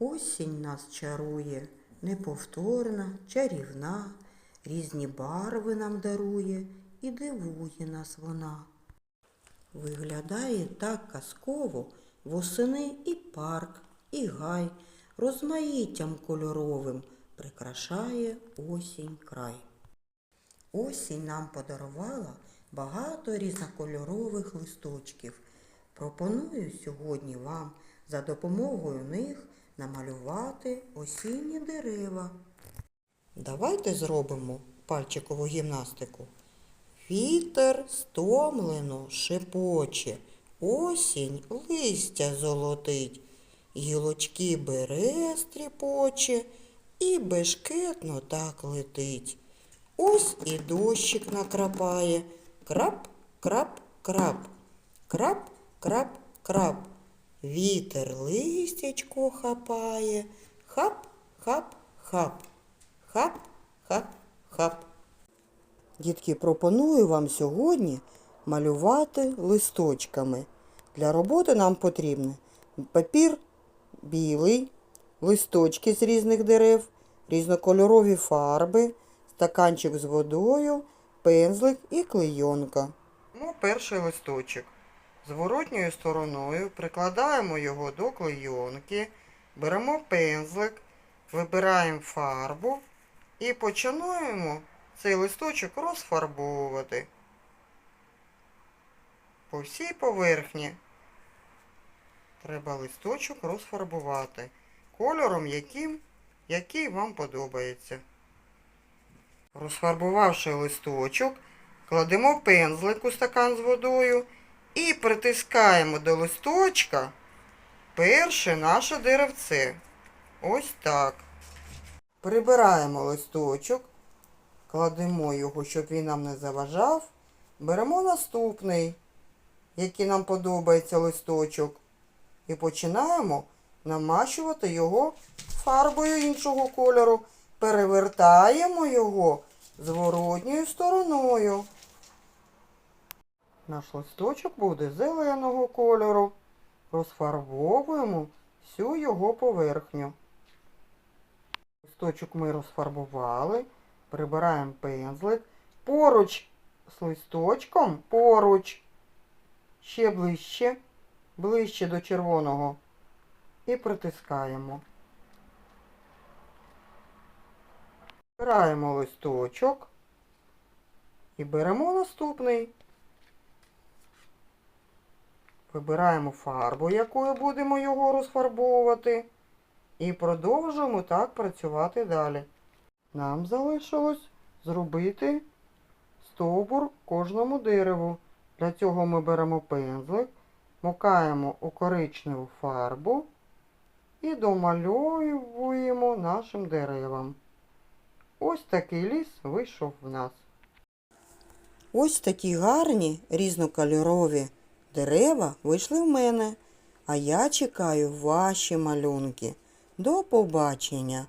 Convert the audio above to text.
Осінь нас чарує, неповторна, чарівна, різні барви нам дарує і дивує нас вона. Виглядає так казково восени і парк, і гай, розмаїттям кольоровим прикрашає осінь край. Осінь нам подарувала багато різнокольорових листочків. Пропоную сьогодні вам за допомогою них намалювати осінні дерева. Давайте зробимо пальчикову гімнастику. Вітер стомлено шепоче, осінь листя золотить, гілочки берез тріпоче і бешкетно так летить. Ось і дощик накрапає. Крап, крап, крап. Крап, крап, крап. Вітер листячко хапає. Хап, хап, хап. Хап, хап, хап. Дітки, пропоную вам сьогодні малювати листочками. Для роботи нам потрібен папір білий, листочки з різних дерев, різнокольорові фарби, стаканчик з водою, пензлик і клейонка. Ну, перший листочок. Зворотньою стороною прикладаємо його до клейонки, беремо пензлик, вибираємо фарбу і починаємо цей листочок розфарбовувати по всій поверхні. Треба листочок розфарбувати кольором, яким, який вам подобається. Розфарбувавши листочок, кладемо пензлик у стакан з водою і притискаємо до листочка перше наше деревце. Ось так. Прибираємо листочок, кладемо його, щоб він нам не заважав. Беремо наступний, який нам подобається листочок, і починаємо намащувати його фарбою іншого кольору. Перевертаємо його зворотньою стороною. Наш листочок буде зеленого кольору. Розфарбовуємо всю його поверхню. Листочок ми розфарбували, прибираємо пензлик. Поруч з листочком, поруч, ще ближче, ближче до червоного. І притискаємо. Збираємо листочок і беремо наступний. Вибираємо фарбу, якою будемо його розфарбовувати. І продовжуємо так працювати далі. Нам залишилось зробити стовбур кожному дереву. Для цього ми беремо пензлик, мукаємо у коричневу фарбу і домальовуємо нашим деревам. Ось такий ліс вийшов в нас. Ось такі гарні різнокольорові дерева вийшли в мене, а я чекаю ваші малюнки. До побачення!